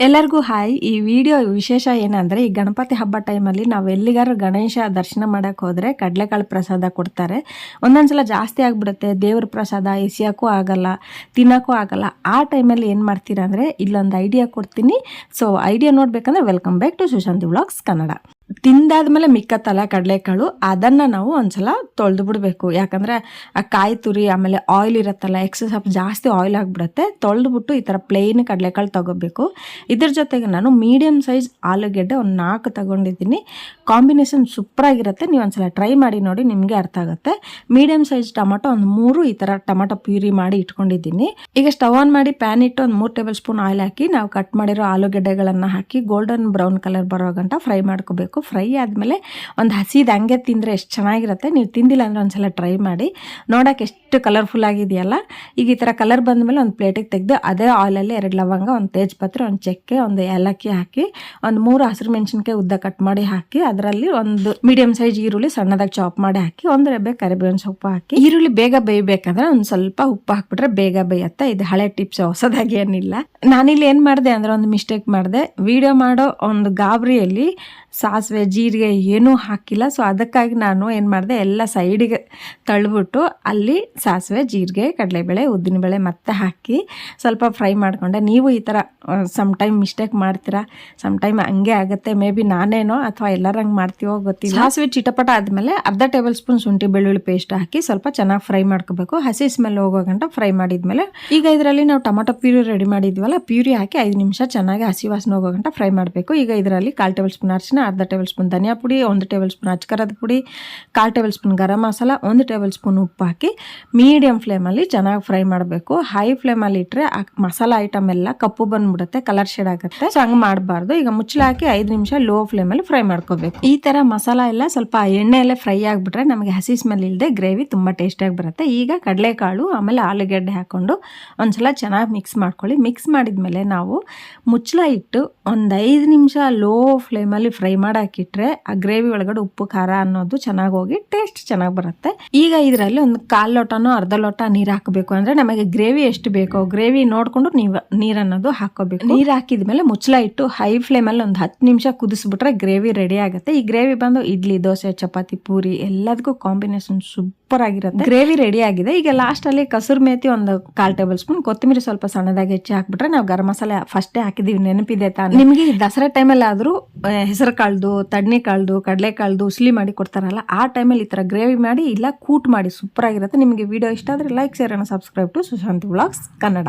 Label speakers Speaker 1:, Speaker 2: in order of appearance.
Speaker 1: ಎಲ್ಲರಿಗೂ ಹಾಯ್. ಈ ವಿಡಿಯೋ ವಿಶೇಷ ಏನಂದ್ರೆ, ಈ ಗಣಪತಿ ಹಬ್ಬ ಟೈಮಲ್ಲಿ ನಾವು ಎಲ್ಲಿಗಾರು ಗಣೇಶ ದರ್ಶನ ಮಾಡಕ್ ಹೋದ್ರೆ ಕಡಲೆಕಾಳು ಪ್ರಸಾದ ಕೊಡ್ತಾರೆ. ಒಂದೊಂದ್ಸಲ ಜಾಸ್ತಿ ಆಗಿಬಿಡುತ್ತೆ. ದೇವ್ರ ಪ್ರಸಾದ ಎಸಿಯೋಕ್ಕೂ ಆಗಲ್ಲ, ತಿನ್ನೋಕ್ಕೂ ಆಗಲ್ಲ. ಆ ಟೈಮಲ್ಲಿ ಏನು ಮಾಡ್ತೀರಾ ಅಂದರೆ ಇಲ್ಲೊಂದು ಐಡಿಯಾ ಕೊಡ್ತೀನಿ. ಸೊ ಐಡಿಯಾ ನೋಡ್ಬೇಕಂದ್ರೆ welcome back to Sushanti vlogs Kannada ತಿಂದಾದ್ಮೇಲೆ ಮಿಕ್ಕತ್ತಲ್ಲ ಕಡಲೆಕಾಳು, ಅದನ್ನು ನಾವು ಒಂದ್ಸಲ ತೊಳೆದು ಬಿಡಬೇಕು. ಯಾಕಂದರೆ ಆ ಕಾಯಿ ತುರಿ, ಆಮೇಲೆ ಆಯಿಲ್ ಇರುತ್ತಲ್ಲ ಎಕ್ಸಸ್ ಸ್ವಲ್ಪ ಜಾಸ್ತಿ ಆಯಿಲ್ ಆಗಿಬಿಡುತ್ತೆ. ತೊಳೆದ್ಬಿಟ್ಟು ಈ ಥರ ಪ್ಲೇನ್ ಕಡಲೆಕಾಳು ತೊಗೋಬೇಕು. ಇದ್ರ ಜೊತೆಗೆ ನಾನು ಮೀಡಿಯಮ್ ಸೈಜ್ ಆಲೂಗೆಡ್ಡೆ ಒಂದು ನಾಲ್ಕು ತೊಗೊಂಡಿದ್ದೀನಿ. ಕಾಂಬಿನೇಷನ್ ಸೂಪರಾಗಿರುತ್ತೆ ನೀವು ಒಂದ್ಸಲ ಟ್ರೈ ಮಾಡಿ ನೋಡಿ ನಿಮಗೆ ಅರ್ಥ ಆಗುತ್ತೆ. ಮೀಡಿಯಮ್ ಸೈಜ್ ಟೊಮೊಟೊ ಒಂದು ಮೂರು ಈ ಥರ ಟೊಮೊಟೊ ಪ್ಯೂರಿ ಮಾಡಿ ಇಟ್ಕೊಂಡಿದ್ದೀನಿ. ಈಗ ಸ್ಟವ್ ಆನ್ ಮಾಡಿ ಪ್ಯಾನ್ ಇಟ್ಟು ಒಂದು ಮೂರು ಟೇಬಲ್ ಸ್ಪೂನ್ ಆಯಿಲ್ ಹಾಕಿ, ನಾವು ಕಟ್ ಮಾಡಿರೋ ಆಲೂಗೆಡ್ಡೆಗಳನ್ನು ಹಾಕಿ ಗೋಲ್ಡನ್ ಬ್ರೌನ್ ಕಲರ್ ಬರೋ ಗಂಟ ಫ್ರೈ ಮಾಡ್ಕೋಬೇಕು. ಫ್ರೈ ಆದಮೇಲೆ ಒಂದು ಹಸಿದು ಹಂಗೆ ತಿಂದರೆ ಎಷ್ಟು ಚೆನ್ನಾಗಿರುತ್ತೆ. ನೀವು ತಿಂದಿಲ್ಲ ಅಂದರೆ ಒಂದು ಸಲ ಟ್ರೈ ಮಾಡಿ. ನೋಡೋಕೆ ಎಷ್ಟು ಕಲರ್ಫುಲ್ ಆಗಿದೆಯಲ್ಲ. ಈಗ ಈ ಥರ ಕಲರ್ ಬಂದಮೇಲೆ ಒಂದು ಪ್ಲೇಟಿಗೆ ತೆಗೆದು ಅದೇ ಆಯಿಲಲ್ಲಿ ಎರಡು ಲವಂಗ, ಒಂದು ತೇಜ್ಪತ್ರೆ, ಒಂದು ಚಕ್ಕೆ, ಒಂದು ಏಲಕ್ಕಿ ಹಾಕಿ, ಒಂದು ಮೂರು ಹಸಿರು ಮೆಣಸಿನ್ಕಾಯಿ ಉದ್ದ ಕಟ್ ಮಾಡಿ ಹಾಕಿ, ಅದರಲ್ಲಿ ಒಂದು ಮೀಡಿಯಮ್ ಸೈಜ್ ಈರುಳ್ಳಿ ಸಣ್ಣದಾಗಿ ಚಾಪ್ ಮಾಡಿ ಹಾಕಿ, ಒಂದು ರೆಬ್ಬೆ ಕರಿಬೇವಿನ ಸೊಪ್ಪು ಹಾಕಿ. ಈರುಳ್ಳಿ ಬೇಗ ಬೇಯಬೇಕಂದ್ರೆ ಒಂದು ಸ್ವಲ್ಪ ಉಪ್ಪು ಹಾಕ್ಬಿಟ್ರೆ ಬೇಗ ಬೇಯತ್ತೆ. ಇದು ಹಳೆ ಟಿಪ್ಸ್ ಹೊಸದಾಗಿ ಏನಿಲ್ಲ. ನಾನಿಲ್ಲಿ ಏನು ಮಾಡಿದೆ ಅಂದ್ರೆ ಒಂದು ಮಿಸ್ಟೇಕ್ ಮಾಡಿದೆ. ವಿಡಿಯೋ ಮಾಡೋ ಒಂದು ಗಾಬರಿಯಲ್ಲಿ ಸಾಸಿವೆ, ಜೀರಿಗೆ ಏನೂ ಹಾಕಿಲ್ಲ. ಸೊ ಅದಕ್ಕಾಗಿ ನಾನು ಏನು ಮಾಡಿದೆ, ಎಲ್ಲ ಸೈಡಿಗೆ ತಳ್ಳಿಬಿಟ್ಟು ಅಲ್ಲಿ ಸಾಸಿವೆ, ಜೀರಿಗೆ, ಕಡಲೆಬೇಳೆ, ಉದ್ದಿನಬೇಳೆ ಮತ್ತೆ ಹಾಕಿ ಸ್ವಲ್ಪ ಫ್ರೈ ಮಾಡಿಕೊಂಡೆ. ನೀವು ಈ ಥರ ಸಮ್ ಟೈಮ್ ಮಿಸ್ಟೇಕ್ ಮಾಡ್ತೀರಾ? ಸಮ್ ಟೈಮ್ ಹಂಗೆ ಆಗುತ್ತೆ. ಮೇ ಬಿ ನಾನೇನೋ ಅಥವಾ ಎಲ್ಲರೂ ಹಂಗೆ ಮಾಡ್ತೀವೋ ಗೊತ್ತಿಲ್ಲ. ಸಾಸಿವೆ ಚಿಟಪಟ ಆದಮೇಲೆ ಅರ್ಧ ಟೇಬಲ್ ಸ್ಪೂನ್ ಶುಂಠಿ, ಬೆಳ್ಳುಳ್ಳಿ ಪೇಸ್ಟ್ ಹಾಕಿ ಸ್ವಲ್ಪ ಚೆನ್ನಾಗಿ ಫ್ರೈ ಮಾಡ್ಕೋಬೇಕು. ಹಸಿ ಸ್ಮೆಲ್ ಹೋಗೋ ಗಂಟ ಫ್ರೈ ಮಾಡಿದ್ಮೇಲೆ ಈಗ ಇದರಲ್ಲಿ ನಾವು ಟೊಮೊಟೊ ಪ್ಯೂರಿ ರೆಡಿ ಮಾಡಿದ್ವಲ್ಲ, ಪ್ಯೂರಿ ಹಾಕಿ ಐದು ನಿಮಿಷ ಚೆನ್ನಾಗಿ ಹಸಿ ವಾಸನೆ ಹೋಗೋ ಗಂಟ ಫ್ರೈ ಮಾಡಬೇಕು. ಈಗ ಇದರಲ್ಲಿ ಕಾಲು ಟೇಬಲ್ ಸ್ಪೂನ್ ಅರಿಶಿನ, ಅರ್ಧ ಟೇಬಲ್ ಸ್ಪೂನ್ ಧನಿಯಾ ಪುಡಿ, ಒಂದು ಟೇಬಲ್ ಸ್ಪೂನ್ ಅಚ್ಕರದ ಪುಡಿ, ಕಾಲು ಟೇಬಲ್ ಸ್ಪೂನ್ ಗರಂ ಮಸಾಲ, ಒಂದು ಟೇಬಲ್ ಸ್ಪೂನ್ ಉಪ್ಪು ಹಾಕಿ ಮೀಡಿಯಂ ಫ್ಲೇಮಲ್ಲಿ ಚೆನ್ನಾಗಿ ಫ್ರೈ ಮಾಡಬೇಕು. ಹೈ ಫ್ಲೇಮಲ್ಲಿ ಇಟ್ಟರೆ ಆ ಮಸಾಲ ಐಟಮ್ ಎಲ್ಲ ಕಪ್ಪು ಬಂದ್ಬಿಡುತ್ತೆ, ಕಲರ್ ಶೇಡ್ ಆಗುತ್ತೆ. ಸೊ, ಹಂಗೆ ಮಾಡಬಾರ್ದು. ಈಗ ಮುಚ್ಚಳ ಹಾಕಿ ಐದು ನಿಮಿಷ ಲೋ ಫ್ಲೇಮಲ್ಲಿ ಫ್ರೈ ಮಾಡ್ಕೋಬೇಕು. ಈ ಥರ ಮಸಾಲ ಎಲ್ಲ ಸ್ವಲ್ಪ ಎಣ್ಣೆಯಲ್ಲೇ ಫ್ರೈ ಆಗಿಬಿಟ್ರೆ ನಮಗೆ ಹಸಿ ಸ್ಮೆಲ್ ಇಲ್ಲದೆ ಗ್ರೇವಿ ತುಂಬ ಟೇಸ್ಟಿಯಾಗಿ ಬರುತ್ತೆ. ಈಗ ಕಡಲೆಕಾಳು, ಆಮೇಲೆ ಆಲೂಗೆಡ್ಡೆ ಹಾಕ್ಕೊಂಡು ಒಂದ್ಸಲ ಚೆನ್ನಾಗಿ ಮಿಕ್ಸ್ ಮಾಡ್ಕೊಳ್ಳಿ. ಮಿಕ್ಸ್ ಮಾಡಿದ್ಮೇಲೆ ನಾವು ಮುಚ್ಚಳ ಇಟ್ಟು ಒಂದು ಐದು ನಿಮಿಷ ಲೋ ಫ್ಲೇಮಲ್ಲಿ ಫ್ರೈ ಮಾಡಾಕಿಟ್ರೆ ಆ ಗ್ರೇವಿ ಒಳಗಡೆ ಉಪ್ಪು, ಖಾರ ಅನ್ನೋದು ಚೆನ್ನಾಗಿ ಹೋಗಿ ಟೇಸ್ಟ್ ಚೆನ್ನಾಗಿ ಬರುತ್ತೆ. ಈಗ ಇದರಲ್ಲಿ ಒಂದು ಕಾಲು ಲೋಟನೋ ಅರ್ಧ ಲೋಟ ನೀರು ಹಾಕಬೇಕು ಅಂದ್ರೆ ನಮಗೆ ಗ್ರೇವಿ ಎಷ್ಟು ಬೇಕೋ, ಗ್ರೇವಿ ನೋಡ್ಕೊಂಡು ನೀವು ನೀರನ್ನೋದು ಹಾಕೋಬೇಕು ನೀರು ಹಾಕಿದ್ಮೇಲೆ ಮುಚ್ಚಲ ಇಟ್ಟು ಹೈ ಫ್ಲೇಮಲ್ಲಿ ಒಂದು ಹತ್ತು ನಿಮಿಷ ಕುದಿಸ್ಬಿಟ್ರೆ ಗ್ರೇವಿ ರೆಡಿ ಆಗುತ್ತೆ. ಈ ಗ್ರೇವಿ ಬಂದು ಇಡ್ಲಿ, ದೋಸೆ, ಚಪಾತಿ, ಪೂರಿ ಎಲ್ಲದಕ್ಕೂ ಕಾಂಬಿನೇಷನ್ ಸೂಪರ್ ಆಗಿರುತ್ತೆ. ಗ್ರೇವಿ ರೆಡಿ ಆಗಿದೆ. ಈಗ ಲಾಸ್ಟ್ ಅಲ್ಲಿ ಕಸೂರ್ ಮೇತಿ ಒಂದು ಕಾಲ್ ಟೇಬಲ್ ಸ್ಪೂನ್ ಕೊತ್ತಂಬರಿ ಸ್ವಲ್ಪ ಸಣ್ಣದಾಗಿ ಹೆಚ್ಚಿ ಹಾಕ್ಬಿಟ್ರೆ ನಾವು ಗರಂ ಮಸಾಲೆ ಫಸ್ಟೇ ಹಾಕಿದೀವಿ. ನೆನಪಿದೆ ತಾನೆ. ನಿಮಗೆ ಈ ದಸರಾ ಟೈಮಲ್ಲಿ ಆದ್ರೂ ಹೆಸರು ಕಾಳ್ದು ತಣ್ಣಿ ಕಾಳ್ದು ಕಡಲೆ ಕಾಳ್ದು ಉಸ್ಲಿ ಮಾಡಿ ಕೊಡ್ತಾರಲ್ಲ ಆ ಟೈಮಲ್ಲಿ ಈ ತರ ಗ್ರೇವಿ ಮಾಡಿ ಇಲ್ಲ ಕೂಟ್ ಮಾಡಿ ಸೂಪರ್ ಆಗಿರುತ್ತೆ. ನಿಮಗೆ ವಿಡಿಯೋ ಇಷ್ಟ ಆದ್ರೆ ಲೈಕ್ ಶೇರ್ ಅನ್ನು subscribe to Sushanti vlogs Kannada